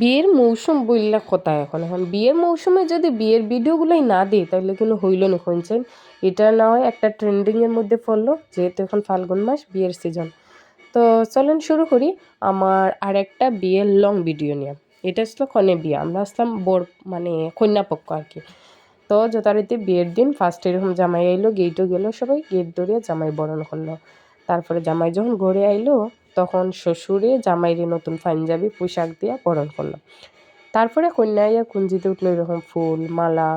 বিয়ের মৌসুম বললে কথা এখন? এখন বিয়ের মৌসুমে যদি বিয়ের ভিডিওগুলোই না দিই, তাহলে কোনো হইল না শুনছেন এটা না হয় একটা ট্রেন্ডিংয়ের মধ্যে পড়ল, যেহেতু এখন ফাল্গুন মাস, বিয়ের সিজন তো চলেন শুরু করি আমার আর একটা বিয়ের লং ভিডিও নিয়ে। এটা আসলো কনে বিয়ে, আমরা আসলাম বর মানে কন্যাপক্ষ আর কি। তো যথারীতি বিয়ের দিন ফার্স্ট এরকম জামাই আইলো গেটও গেলো সবাই গেট ধরিয়ে জামাই বরণ করল। তারপরে জামাই যখন ঘরে আইলো তখন শ্বশুরে জামাইরে নতুন পাঞ্জাবি, পোশাক দিয়া বরণ করল তারপরে কন্যা ইয়া কুঞ্জিতে উঠল এরকম ফুল, মালা,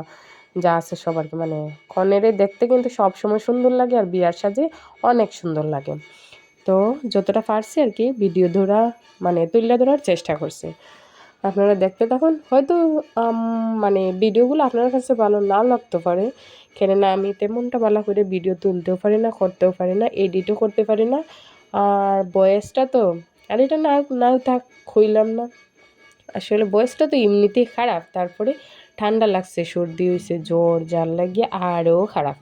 যা আছে সবার মানে কনেরে দেখতে কিন্তু সব সময় সুন্দর লাগে আর বিয়ার সাজে অনেক সুন্দর লাগে। তো যতটা পারছি আর কি ভিডিও ধরা মানে তুলে ধরার চেষ্টা করছি। আপনারা দেখতে থাকুন। হয়তো মানে ভিডিওগুলো আপনার কাছে ভালো না লাগতে পারে। কেননা আমি তেমনটা ভালো করে ভিডিও তুলতেও পারি না, করতেও পারি না এডিটও করতে পারি না। আর বয়সটা তো, আর এটা না না থাক, খইলাম না। আসলে বয়সটা তো এমনিতেই খারাপ, তারপরে ঠান্ডা লাগছে, সর্দি হয়েছে জ্বর জাল লাগিয়ে আরও খারাপ।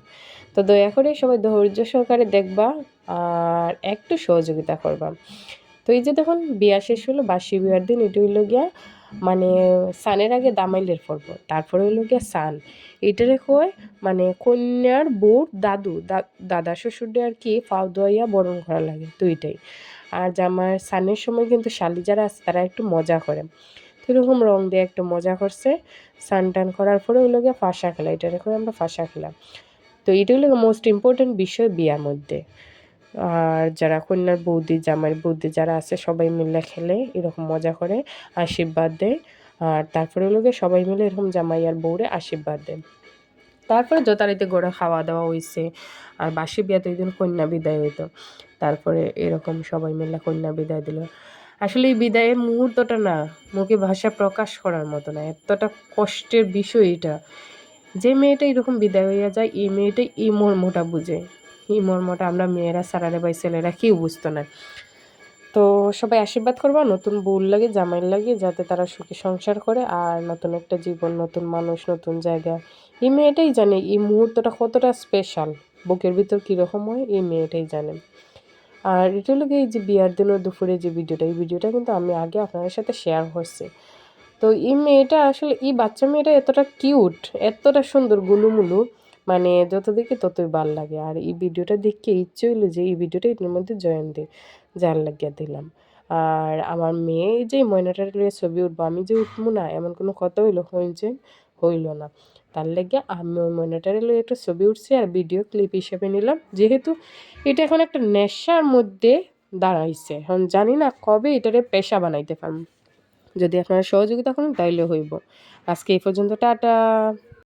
তো দয়া করে সবাই ধৈর্য সহকারে দেখবা আর একটু সহযোগিতা করবা। তো এই যে দেখুন, বিয়া শেষ হলো বাসি বিয়ার দিন, এটা হইল গিয়া মানে সানের আগে দামাইলের পর্ব, তারপরে হইল গিয়া সান। এটারে কয় মানে কন্যার বউর দাদু দাদা শ্বশুরদের আর কি ফাও দোয়াইয়া বরণ করা লাগে, তো দুইটাই আর জামার সানের সময় কিন্তু শালি যারা আছে তারা একটু মজা করে। তো এরকম রং দিয়ে একটু মজা করছে। সান টান করার পরে হইল গিয়া ফাঁসা খেলা এটা রেখে আমরা ফাঁসা খেলাম। তো এটা হলো মোস্ট ইম্পর্টেন্ট বিষয় বিয়ার মধ্যে। আর যারা কন্যার বৌদি, জামাইয়ের বৌদি যারা আছে, সবাই মিলে খেলে, এরকম মজা করে আশীর্বাদ দেয়। আর তারপরে গিয়ে সবাই মিলে এরকম জামাই আর বউরে আশীর্বাদ দেয়। তারপরে যথারীতি গড়ে খাওয়া দাওয়া হয়েছে আর বাসি বিয়াতে ওই দিন কন্যা বিদায় হইতো। তারপরে এরকম সবাই মিলে কন্যা বিদায় দিল। আসলে এই বিদায়ের মুহূর্তটা না, মুখে ভাষা প্রকাশ করার মতো না, এতটা কষ্টের বিষয় এটা। যে মেয়েটা এরকম বিদায় হইয়া যায়, এই মেয়েটাই এই মর্মটা বুঝে। এই মর্মটা আমরা মেয়েরা সারারে বাই ছেলেরা কেউ বুঝতো না। তো সবাই আশীর্বাদ করবা, নতুন বউর লাগে জামাইয়ের লাগে, যাতে তারা সুখে সংসার করে আর নতুন একটা জীবন, নতুন মানুষ, নতুন জায়গা। এই মেয়েটাই জানে, এই মুহূর্তটা কতটা স্পেশাল বুকের ভিতর কীরকম হয়, এই মেয়েটাই জানে। আর এটা হলো এই যে বিয়ার দিনের দুপুরে যে ভিডিওটা, এই ভিডিওটা কিন্তু আমি আগে আপনাদের সাথে শেয়ার করছি। তো এই মেয়েটা আসলে, এই বাচ্চা মেয়েটা এতটা কিউট এতটা সুন্দর, গুলুমুলু। মানে যত দেখি ততই ভালো লাগে। আর এই ভিডিওটা দেখে ইচ্ছে হইল যে এই ভিডিওটা এটার মধ্যে জয়েন দিই, যার লাগিয়া দিলাম। আর আমার মেয়ে যে ময়নাটার ছবি উঠবো, আমি যে উঠবো না, এমন কোনো কথা হইল হয়েছে হইল না। তার লেগে আমি ওই ময়নাটারে লয়ে একটা ছবি উঠছি আর ভিডিও ক্লিপ হিসেবে নিলাম। যেহেতু এটা এখন একটা নেশার মধ্যে দাঁড়াইছে। এখন জানি না কবে এটারে পেশা বানাইতে পারব। যদি আপনারা সহযোগিতা করেন তাইলে হইব। আজকে এই পর্যন্ত, টাটা।